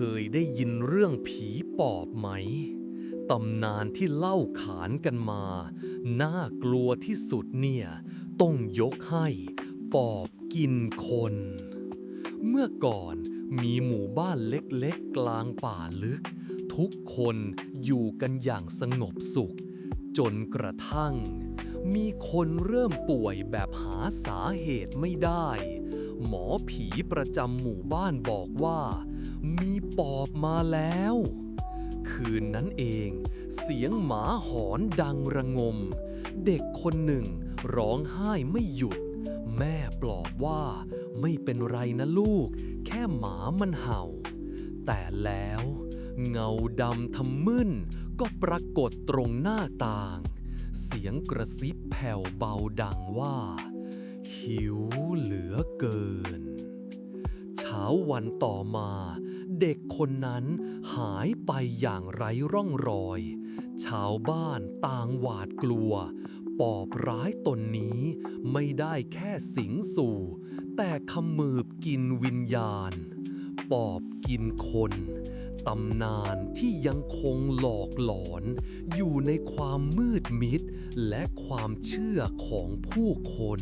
คยได้ยินเรื่องผีปอบไหม ตำนานที่เล่าขานกันมา น่ากลัวที่สุดเนี่ย ต้องยกให้ ปอบกินคน เมื่อก่อนมีหมู่บ้านเล็กๆ กลางป่าลึก ทุกคนอยู่กันอย่างสงบสุข จนกระทั่ง มีคนเริ่มป่วยแบบหาสาเหตุไม่ได้ หมอผีประจำหมู่บ้านบอกว่า มีปอบมาแล้ว คืนนั้นเอง เสียงหมาหอนดังระงม เด็กคนหนึ่งร้องไห้ไม่หยุด แม่ปลอบว่าไม่เป็นไรนะลูก แค่หมามันเห่า แต่แล้ว เงาดำทำมึนก็ปรากฏตรงหน้าต่าง เสียงกระซิบแผ่วเบาดังว่า หิวเหลือ วันต่อมา เด็กคนนั้นหายไปอย่างไร้ร่องรอย ชาวบ้านต่างหวาดกลัว ปอบร้ายตนนี้ไม่ได้แค่สิงสู่ แต่ขมืบกินวิญญาณ ปอบกินคนตำนานที่ยังคงหลอกหลอน อยู่ในความมืดมิด และความเชื่อของผู้คน